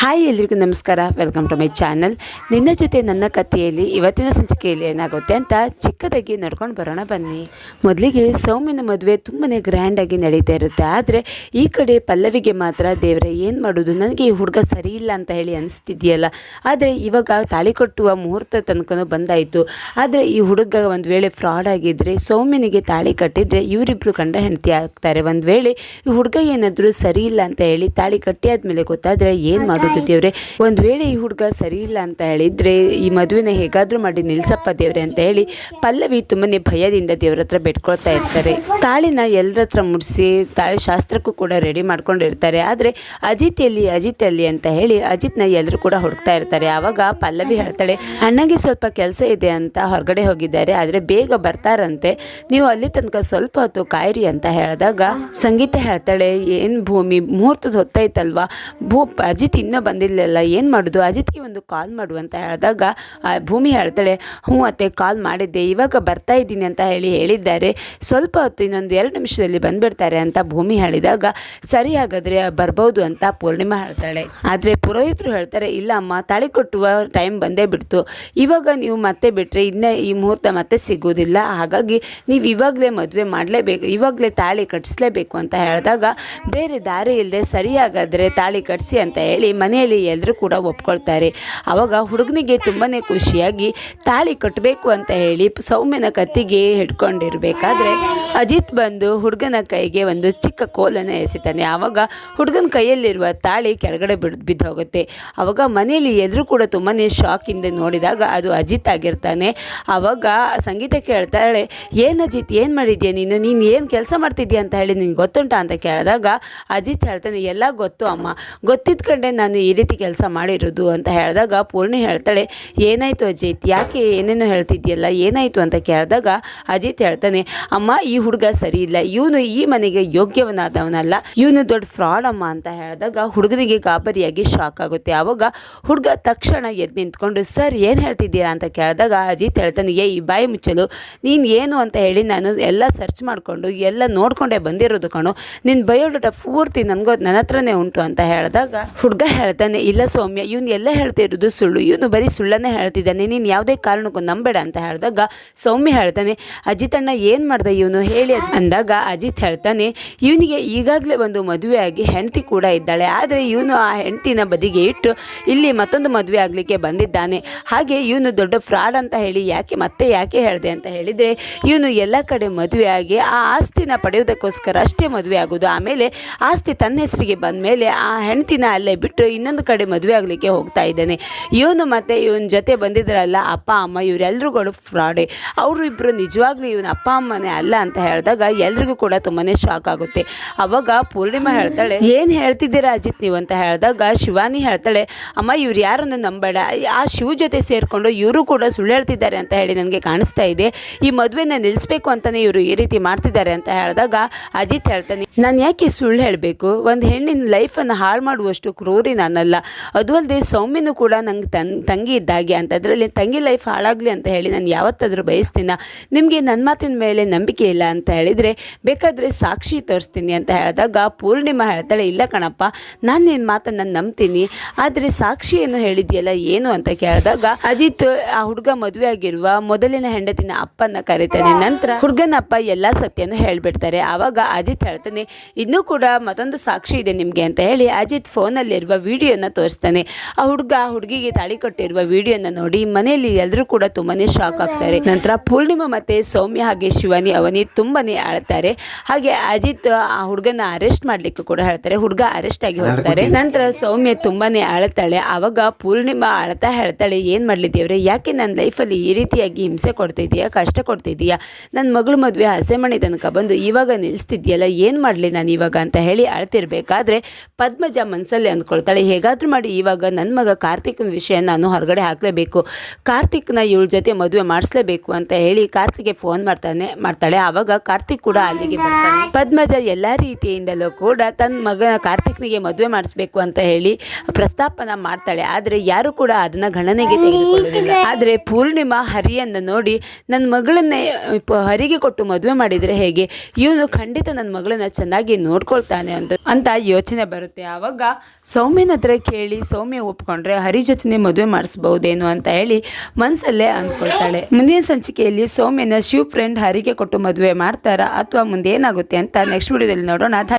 Hi ಎಲ್ರಿಗೂ ನಮಸ್ಕಾರ. Welcome to my channel ನಿನ್ನ ಜೊತೆ ನನ್ನ ಕಥೆಯಲ್ಲಿ ಇವತ್ತಿನ ಸಂಚಿಕೆಯಲ್ಲಿ ಏನಾಗುತ್ತೆ ಅಂತ ಚಿಕ್ಕದಾಗಿ ನಡ್ಕೊಂಡು ಬರೋಣ ಬನ್ನಿ. ಮೊದಲಿಗೆ ಸೌಮ್ಯನ ಮದುವೆ ತುಂಬಾ ಗ್ರ್ಯಾಂಡಾಗಿ ನಡೀತಾ ಇರುತ್ತೆ. ಆದರೆ ಈ ಕಡೆ ಪಲ್ಲವಿಗೆ ಮಾತ್ರ ದೇವರೇ ಏನು ಮಾಡೋದು? ನನಗೆ ಈ ಹುಡುಗ ಸರಿ ಇಲ್ಲ ಅಂತ ಹೇಳಿ ಅನಿಸ್ತಿದೆಯಲ್ಲ. ಆದರೆ ಇವಾಗ ತಾಳಿ ಕಟ್ಟುವ ಮುಹೂರ್ತ ತನಕನೂ ಬಂದಾಯಿತು. ಆದರೆ ಈ ಹುಡುಗ ಒಂದು ವೇಳೆ ಫ್ರಾಡ್ ಆಗಿದ್ದರೆ ಸೌಮ್ಯನಿಗೆ ತಾಳಿ ಕಟ್ಟಿದರೆ ಇವರಿಬ್ಬರು ಕಂಡ ಹೆಂಡತಿ ಆಗ್ತಾರೆ. ಒಂದು ವೇಳೆ ಈ ಹುಡುಗ ಏನಾದರೂ ಸರಿ ಇಲ್ಲ ಅಂತ ಹೇಳಿ ತಾಳಿ ಕಟ್ಟಿ ಆದಮೇಲೆ ಗೊತ್ತಾದರೆ ಏನು ಮಾಡೋದು? ದೇವ್ರೆ ಒಂದು ವೇಳೆ ಈ ಹುಡುಗ ಸರಿ ಇಲ್ಲ ಅಂತ ಹೇಳಿದ್ರೆ ಈ ಮದುವೆನ ಹೇಗಾದ್ರೂ ಮಾಡಿ ನಿಲ್ಸಪ್ಪ ದೇವ್ರೆ ಅಂತ ಹೇಳಿ ಪಲ್ಲವಿ ತುಂಬಾನೇ ಭಯದಿಂದ ದೇವ್ರ ಹತ್ರ ಬೆಟ್ಕೊಳ್ತಾ ಇರ್ತಾರೆ. ತಾಳಿನ ಎಲ್ಲರ ಹತ್ರ ಮುಡಿಸಿ ತಾಳಿ ಶಾಸ್ತ್ರಕ್ಕೂ ಕೂಡ ರೆಡಿ ಮಾಡ್ಕೊಂಡಿರ್ತಾರೆ. ಆದ್ರೆ ಅಜಿತ್ ಎಲ್ಲಿ ಅಜಿತ್ ಎಲ್ಲಿ ಅಂತ ಹೇಳಿ ಅಜಿತ್ನ ಎಲ್ಲರೂ ಕೂಡ ಹುಡುಕ್ತಾ ಇರ್ತಾರೆ. ಆವಾಗ ಪಲ್ಲವಿ ಹೇಳ್ತಾಳೆ, ಅಣ್ಣಗೆ ಸ್ವಲ್ಪ ಕೆಲಸ ಇದೆ ಅಂತ ಹೊರಗಡೆ ಹೋಗಿದ್ದಾರೆ. ಆದ್ರೆ ಬೇಗ ಬರ್ತಾರಂತೆ. ನೀವು ಅಲ್ಲಿ ತನಕ ಸ್ವಲ್ಪ ಹೊತ್ತು ಕಾಯಿರಿ ಅಂತ ಹೇಳಿದಾಗ ಸಂಗೀತ ಹೇಳ್ತಾಳೆ, ಏನು ಭೂಮಿ, ಮುಹೂರ್ತದ ಹೊತ್ತೈತಲ್ವಾ? ಭೂ, ಅಜಿತ್ ಬಂದಿಲ್ಲಲ್ಲ ಏನು ಮಾಡೋದು? ಅಜಿತ್ಗೆ ಒಂದು ಕಾಲ್ ಮಾಡು ಅಂತ ಹೇಳಿದಾಗ ಭೂಮಿ ಹೇಳ್ತಾಳೆ, ಹ್ಞೂ ಅತ್ತೆ ಕಾಲ್ ಮಾಡಿದ್ದೆ. ಇವಾಗ ಬರ್ತಾ ಇದ್ದೀನಿ ಅಂತ ಹೇಳಿ ಹೇಳಿದ್ದಾರೆ. ಸ್ವಲ್ಪ ಹೊತ್ತು ಇನ್ನೊಂದು ಎರಡು ನಿಮಿಷದಲ್ಲಿ ಬಂದುಬಿಡ್ತಾರೆ ಅಂತ ಭೂಮಿ ಹೇಳಿದಾಗ, ಸರಿ ಹಾಗಾದರೆ ಬರ್ಬೋದು ಅಂತ ಪೂರ್ಣಿಮಾ ಹೇಳ್ತಾಳೆ. ಆದರೆ ಪುರೋಹಿತರು ಹೇಳ್ತಾರೆ, ಇಲ್ಲ ಅಮ್ಮ, ತಾಳಿ ಕಟ್ಟುವ ಟೈಮ್ ಬಂದೇ ಬಿಡ್ತು. ಇವಾಗ ನೀವು ಮತ್ತೆ ಬಿಟ್ಟರೆ ಇನ್ನೇ ಈ ಮುಹೂರ್ತ ಮತ್ತೆ ಸಿಗೋದಿಲ್ಲ ಹಾಗಾಗಿ ನೀವು ಇವಾಗಲೇ ಮದುವೆ ಮಾಡಲೇಬೇಕು, ಇವಾಗಲೇ ತಾಳಿ ಕಟ್ಟಿಸ್ಲೇಬೇಕು ಅಂತ ಹೇಳಿದಾಗ, ಬೇರೆ ದಾರಿ ಇಲ್ಲದೆ ಸರಿಯಾಗಾದರೆ ತಾಳಿ ಕಟ್ಟಿಸಿ ಅಂತ ಹೇಳಿ ಮನೆಯಲ್ಲಿ ಎಲ್ಲರೂ ಕೂಡ ಒಪ್ಕೊಳ್ತಾರೆ. ಆವಾಗ ಹುಡುಗನಿಗೆ ತುಂಬಾ ಖುಷಿಯಾಗಿ ತಾಳಿ ಕಟ್ಟಬೇಕು ಅಂತ ಹೇಳಿ ಸೌಮ್ಯನ ಕತ್ತಿಗೆ ಹಿಡ್ಕೊಂಡಿರ್ಬೇಕಾದ್ರೆ ಅಜಿತ್ ಬಂದು ಹುಡುಗನ ಕೈಗೆ ಒಂದು ಚಿಕ್ಕ ಕೋಲನ್ನು ಎಸಿತಾನೆ. ಆವಾಗ ಹುಡುಗನ ಕೈಯಲ್ಲಿರುವ ತಾಳಿ ಕೆಳಗಡೆ ಬಿಡ್ ಬಿದ್ದು ಹೋಗುತ್ತೆ ಆವಾಗ ಮನೆಯಲ್ಲಿ ಎದುರು ಕೂಡ ತುಂಬಾ ಶಾಕಿಂದ ನೋಡಿದಾಗ ಅದು ಅಜಿತ್ ಆಗಿರ್ತಾನೆ. ಆವಾಗ ಸಂಗೀತ ಕೇಳ್ತಾಳೆ, ಏನು ಅಜಿತ್, ಏನು ಮಾಡಿದ್ಯಾ ನೀನು? ನೀನು ಏನು ಕೆಲಸ ಮಾಡ್ತಿದ್ಯಾ ಅಂತ ಹೇಳಿ ನಿನ್ಗೆ ಗೊತ್ತುಂಟಾ? ಅಂತ ಕೇಳಿದಾಗ ಅಜಿತ್ ಹೇಳ್ತಾನೆ, ಎಲ್ಲ ಗೊತ್ತು ಅಮ್ಮ. ಗೊತ್ತಿದ್ಕಂಡೆ ನಾನು ಈ ರೀತಿ ಕೆಲಸ ಮಾಡಿರೋದು ಅಂತ ಹೇಳಿದಾಗ ಪೂರ್ಣಿ ಹೇಳ್ತಾಳೆ, ಏನಾಯಿತು ಅಜಿತ್? ಯಾಕೆ ಏನೇನೋ ಹೇಳ್ತಿದ್ಯಲ್ಲ? ಏನಾಯಿತು? ಅಂತ ಕೇಳಿದಾಗ ಅಜಿತ್ ಹೇಳ್ತಾನೆ, ಅಮ್ಮ, ಈ ಹುಡುಗ ಸರಿ ಇಲ್ಲ. ಇವನು ಈ ಮನೆಗೆ ಯೋಗ್ಯವನಾದವನಲ್ಲ. ಇವನು ದೊಡ್ಡ ಫ್ರಾಡ್ ಅಮ್ಮ ಅಂತ ಹೇಳಿದಾಗ ಹುಡುಗನಿಗೆ ಗಾಬರಿಯಾಗಿ ಶಾಕ್ ಆಗುತ್ತೆ. ಆವಾಗ ಹುಡುಗ ತಕ್ಷಣ ಎದ್ದು ನಿಂತ್ಕೊಂಡು, ಸರ್, ಏನು ಹೇಳ್ತಿದ್ದೀರಾ? ಅಂತ ಕೇಳಿದಾಗ ಅಜಿತ್ ಹೇಳ್ತಾನೆ ಏ ಈ ಬಾಯಿ ಮುಚ್ಚಲು ನೀನು ಏನು ಅಂತ ಹೇಳಿ ನಾನು ಎಲ್ಲ ಸರ್ಚ್ ಮಾಡಿಕೊಂಡು, ಎಲ್ಲ ನೋಡ್ಕೊಂಡೇ ಬಂದಿರೋದು ಕಣು. ನಿನ್ನ ಬಯೋಡಾಟ ಪೂರ್ತಿ ನನಗೋ ನನ್ನ ಹತ್ರನೇ ಉಂಟು ಅಂತ ಹೇಳಿದಾಗ ಹುಡುಗ ಹೇಳ್ತಾನೆ, ಇಲ್ಲ ಸೌಮ್ಯ, ಇವನು ಎಲ್ಲ ಹೇಳ್ತಿರೋದು ಸುಳ್ಳು. ಇವನು ಬರೀ ಸುಳ್ಳನ್ನೇ ಹೇಳ್ತಿದ್ದಾನೆ. ನೀನು ಯಾವುದೇ ಕಾರಣಕ್ಕೂ ನಂಬೇಡ ಅಂತ ಹೇಳಿದಾಗ ಸೌಮ್ಯ ಹೇಳ್ತಾನೆ ಅಜಿತಣ್ಣ ಏನು ಮಾಡ್ದೆ ಇವನು? ಹೇಳಿ. ಅಂದಾಗ ಅಜಿತ್ ಹೇಳ್ತಾನೆ, ಇವನಿಗೆ ಈಗಾಗಲೇ ಒಂದು ಮದುವೆ ಆಗಿ ಹೆಂಡತಿ ಕೂಡ ಇದ್ದಾಳೆ. ಆದರೆ ಇವನು ಆ ಹೆಂಡತಿನ ಬದಿಗೆ ಇಟ್ಟು ಇಲ್ಲಿ ಮತ್ತೊಂದು ಮದುವೆ ಆಗಲಿಕ್ಕೆ ಬಂದಿದ್ದಾನೆ. ಹಾಗೆ ಇವನು ದೊಡ್ಡ ಫ್ರಾಡ್ ಅಂತ ಹೇಳಿ ಯಾಕೆ ಮತ್ತೆ ಯಾಕೆ ಹೇಳಿದೆ ಅಂತ ಹೇಳಿದರೆ, ಇವನು ಎಲ್ಲ ಕಡೆ ಮದುವೆ ಆಗಿ ಆ ಆಸ್ತಿನ ಪಡೆಯೋದಕ್ಕೋಸ್ಕರ ಅಷ್ಟೇ ಮದುವೆ ಆಗೋದು ಆಮೇಲೆ ಆಸ್ತಿ ತನ್ನ ಹೆಸರಿಗೆ ಬಂದ ಮೇಲೆ ಆ ಹೆಂಡತಿನ ಅಲ್ಲೇ ಬಿಟ್ಟು ಇನ್ನೊಂದು ಕಡೆ ಮದುವೆ ಆಗಲಿಕ್ಕೆ ಹೋಗ್ತಾ ಇದ್ದಾನೆ. ಇವನು ಮತ್ತು ಇವನ ಜೊತೆ ಬಂದಿದ್ದಾರಲ್ಲ ಅಪ್ಪ, ಅಮ್ಮ ಇವರೆಲ್ಲರೂ ಫ್ರಾಡೆ. ಅವರು ಇಬ್ಬರು ನಿಜವಾಗ್ಲೂ ಇವನ ಅಪ್ಪ, ಅಮ್ಮನೇ ಅಲ್ಲ ಅಂತ ಹೇಳಿದಾಗ ಎಲ್ರಿಗೂ ಕೂಡ ತುಂಬಾ ಶಾಕ್ ಆಗುತ್ತೆ. ಅವಾಗ ಪೂರ್ಣಿಮಾ ಹೇಳ್ತಾಳೆ, ಏನು ಹೇಳ್ತಿದ್ದೀರಾ ಅಜಿತ್ ನೀವು? ಅಂತ ಹೇಳಿದಾಗ ಶಿವಾನಿ ಹೇಳ್ತಾಳೆ, ಅಮ್ಮ, ಇವ್ರು ಯಾರನ್ನು ನಂಬೇಡ. ಆ ಶಿವ ಜೊತೆ ಸೇರಿಕೊಂಡು ಇವರು ಕೂಡ ಸುಳ್ಳು ಹೇಳ್ತಿದ್ದಾರೆ ಅಂತ ಹೇಳಿ ನನಗೆ ಕಾಣಿಸ್ತಾ ಇದೆ. ಈ ಮದುವೆನ ನಿಲ್ಲಿಸ್ಬೇಕು ಅಂತಲೇ ಇವರು ಈ ರೀತಿ ಮಾಡ್ತಿದ್ದಾರೆ ಅಂತ ಹೇಳಿದಾಗ ಅಜಿತ್ ಹೇಳ್ತಾನೆ, ನಾನು ಯಾಕೆ ಸುಳ್ಳು ಹೇಳಬೇಕು? ಒಂದು ಹೆಣ್ಣಿನ ಲೈಫನ್ನು ಹಾಳು ಮಾಡುವಷ್ಟು ಕ್ರೂರಿ ನಾನಲ್ಲ. ಅದು ಅಲ್ಲದೆ ಸೌಮ್ಯನು ಕೂಡ ನಂಗೆ ತನ್, ತಂಗಿ ಇದ್ದಾಗೆ ಅಂತ ಅದರಲ್ಲಿ ತಂಗಿ ಲೈಫ್ ಹಾಳಾಗಲಿ ಅಂತ ಹೇಳಿ ನಾನು ಯಾವತ್ತಾದರೂ ಬಯಸ್ತೀನ? ನಿಮಗೆ ನನ್ನ ಮಾತಿನ ಮೇಲೆ ನಂಬಿಕೆ ಇಲ್ಲ ಅಂತ ಹೇಳಿದರೆ ಬೇಕಾದರೆ ಸಾಕ್ಷಿ ತೋರಿಸ್ತೀನಿ ಅಂತ ಹೇಳಿದಾಗ ಪೂರ್ಣಿಮಾ ಹೇಳ್ತಾಳೆ, ಇಲ್ಲ ಕಣಪ್ಪ, ನಾನು ನಿನ್ನ ಮಾತನ್ನು ನಂಬ್ತೀನಿ, ಆದರೆ ಸಾಕ್ಷಿ ಏನು ಹೇಳಿದೆಯಲ್ಲ ಏನು ಅಂತ ಕೇಳಿದಾಗ ಅಜಿತ್ ಆ ಹುಡುಗ ಮದುವೆ ಆಗಿರುವ ಮೊದಲಿನ ಹೆಂಡತಿನ ಅಪ್ಪನ ಕರೀತಾನೆ. ನಂತರ ಹುಡುಗನ ಅಪ್ಪ ಎಲ್ಲ ಸತ್ಯನೂ ಹೇಳಿಬಿಡ್ತಾರೆ. ಆವಾಗ ಅಜಿತ್ ಹೇಳ್ತಾನೆ, ಇನ್ನೂ ಕೂಡ ಮತ್ತೊಂದು ಸಾಕ್ಷಿ ಇದೆ ನಿಮಗೆ ಅಂತ ಹೇಳಿ ಅಜಿತ್ ಫೋನಲ್ಲಿರುವ ವಿಡಿಯೋನ ತೋರಿಸ್ತಾನೆ. ಆ ಹುಡುಗ ಆ ಹುಡುಗಿಗೆ ತಾಳಿ ಕಟ್ಟಿರುವ ವಿಡಿಯೋನ ನೋಡಿ ಮನೆಯಲ್ಲಿ ಎಲ್ಲರೂ ಕೂಡ ತುಂಬಾನೇ ಶಾಕ್ ಆಗ್ತಾರೆ. ನಂತರ ಪೂರ್ಣಿಮಾ ಮತ್ತೆ ಸೌಮ್ಯ ಹಾಗೆ ಶಿವಾನಿ, ಅವನಿ ತುಂಬಾನೇ ಆಳ್ತಾರೆ. ಹಾಗೆ ಅಜಿತ್ ಆ ಹುಡುಗನ ಅರೆಸ್ಟ್ ಮಾಡ್ಲಿಕ್ಕೆ ಕೂಡ ಹೇಳ್ತಾರೆ. ಹುಡುಗ ಅರೆಸ್ಟ್ ಆಗಿ ಹೋಗ್ತಾರೆ. ನಂತರ ಸೌಮ್ಯ ತುಂಬಾ ಆಳ್ತಾಳೆ. ಆವಾಗ ಪೂರ್ಣಿಮಾ ಅಳ್ತಾ ಹೇಳ್ತಾಳೆ ಏನು ಮಾಡ್ಲಿ ದೇವ್ರೆ ಯಾಕೆ ನನ್ನ ಲೈಫಲ್ಲಿ ಈ ರೀತಿಯಾಗಿ ಹಿಂಸೆ ಕೊಡ್ತಿದ್ದೀಯಾ? ಕಷ್ಟ ಕೊಡ್ತಿದ್ದೀಯಾ? ನನ್ನ ಮಗಳು ಮದುವೆ ಹಸೆಮಣಿ ತನಕ ಬಂದು ಇವಾಗ ನಿಲ್ಲಿಸ್ತಿದ್ಯಲ್ಲ ಏನು ಮಾಡಲಿ ನಾನು ಇವಾಗ? ಅಂತ ಹೇಳಿ ಅಳ್ತಿರ್ಬೇಕಾದ್ರೆ ಪದ್ಮಜ ಮನಸ್ಸಲ್ಲಿ ಅಂದ್ಕೊಳ್ತಾಳೆ ಹೇಗಾದರೂ ಮಾಡಿ ಇವಾಗ ನನ್ನ ಮಗ ಕಾರ್ತಿಕ್ನ ವಿಷಯ ನಾನು ಹೊರಗಡೆ ಹಾಕಲೇಬೇಕು. ಕಾರ್ತಿಕ್ನ ಇವಳ ಜೊತೆ ಮದುವೆ ಮಾಡಿಸ್ಲೇಬೇಕು ಅಂತ ಹೇಳಿ ಕಾರ್ತಿಕ್ಗೆ ಫೋನ್ ಮಾಡ್ತಾನೆ ಮಾಡ್ತಾಳೆ. ಆವಾಗ ಕಾರ್ತಿಕ್ ಕೂಡ ಅಲ್ಲಿಗೆ ಬರ್ತಾನೆ. ಪದ್ಮಜ ಎಲ್ಲ ರೀತಿಯಿಂದಲೂ ಕೂಡ ತನ್ನ ಮಗ ಕಾರ್ತಿಕ್ನಿಗೆ ಮದುವೆ ಮಾಡಿಸ್ಬೇಕು ಅಂತ ಹೇಳಿ ಪ್ರಸ್ತಾಪನ ಮಾಡ್ತಾಳೆ. ಆದರೆ ಯಾರು ಕೂಡ ಅದನ್ನ ಗಣನೆಗೆ ತೆಗೆದುಕೊಳ್ಳೋದಿಲ್ಲ ಆದರೆ ಪೂರ್ಣಿಮಾ ಹರಿಯನ್ನು ನೋಡಿ ನನ್ನ ಮಗಳನ್ನೇ ಹರಿಗೆ ಕೊಟ್ಟು ಮದುವೆ ಮಾಡಿದರೆ ಹೇಗೆ? ಇವನು ಖಂಡಿತ ನನ್ನ ಮಗಳನ್ನ ಚೆನ್ನಾಗಿ ನೋಡ್ಕೊಳ್ತಾನೆ ಅಂತ ಅಂತ ಯೋಚನೆ ಬರುತ್ತೆ. ಆವಾಗ ಸೌಮ್ಯನ ಹತ್ರ ಕೇಳಿ ಸೌಮ್ಯ ಒಪ್ಕೊಂಡ್ರೆ ಹರಿ ಜೊತೆನೇ ಮದುವೆ ಮಾಡಿಸ್ಬಹುದೇನು ಅಂತ ಹೇಳಿ ಮನಸ್ಸಲ್ಲೇ ಅಂದ್ಕೊಳ್ತಾಳೆ. ಮುಂದಿನ ಸಂಚಿಕೆಯಲ್ಲಿ ಸೌಮ್ಯನ ಶಿವ್ ಫ್ರೆಂಡ್ ಹರಿಗೆ ಕೊಟ್ಟು ಮದುವೆ ಮಾಡ್ತಾರಾ ಅಥವಾ ಮುಂದೆ ಏನಾಗುತ್ತೆ ಅಂತ ನೆಕ್ಸ್ಟ್ ವಿಡಿಯೋದಲ್ಲಿ ನೋಡೋಣ.